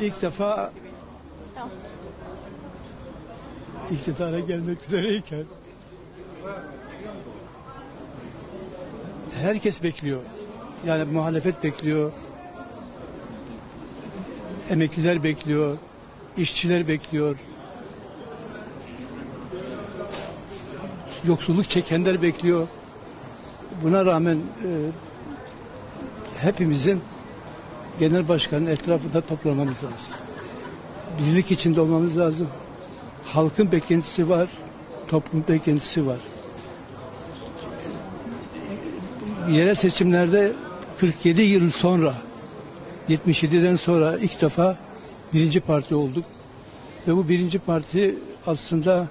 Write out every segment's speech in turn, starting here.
ilk defa iktidara gelmek üzereyken herkes bekliyor. Yani muhalefet bekliyor. Emekliler bekliyor. işçiler bekliyor. Yoksulluk çekenler bekliyor. Buna rağmen e, hepimizin genel başkanın etrafında toplamamız lazım. Birlik içinde olmamız lazım. Halkın beklentisi var, toplum beklentisi var. Yerel seçimlerde 47 yıl sonra 77'den sonra ilk defa birinci parti olduk. Ve bu birinci parti aslında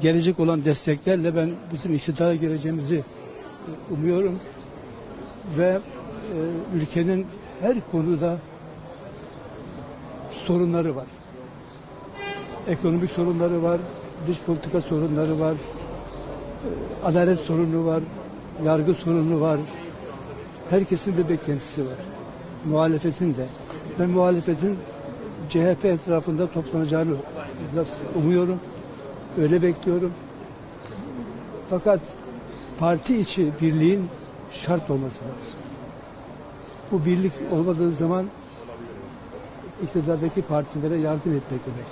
gelecek olan desteklerle ben bizim iktidara geleceğimizi umuyorum. Ve e, ülkenin her konuda sorunları var. Ekonomik sorunları var, dış politika sorunları var, e, adalet sorunu var, yargı sorunu var. Herkesin bir beklentisi var. Muhalefetin de. Ben muhalefetin CHP etrafında toplanacağını umuyorum. Öyle bekliyorum. Fakat parti içi birliğin şart olması lazım. Bu birlik olmadığı zaman iktidardaki partilere yardım etmek demek.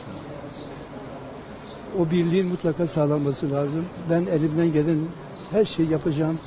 O birliğin mutlaka sağlanması lazım. Ben elimden gelen her şeyi yapacağım.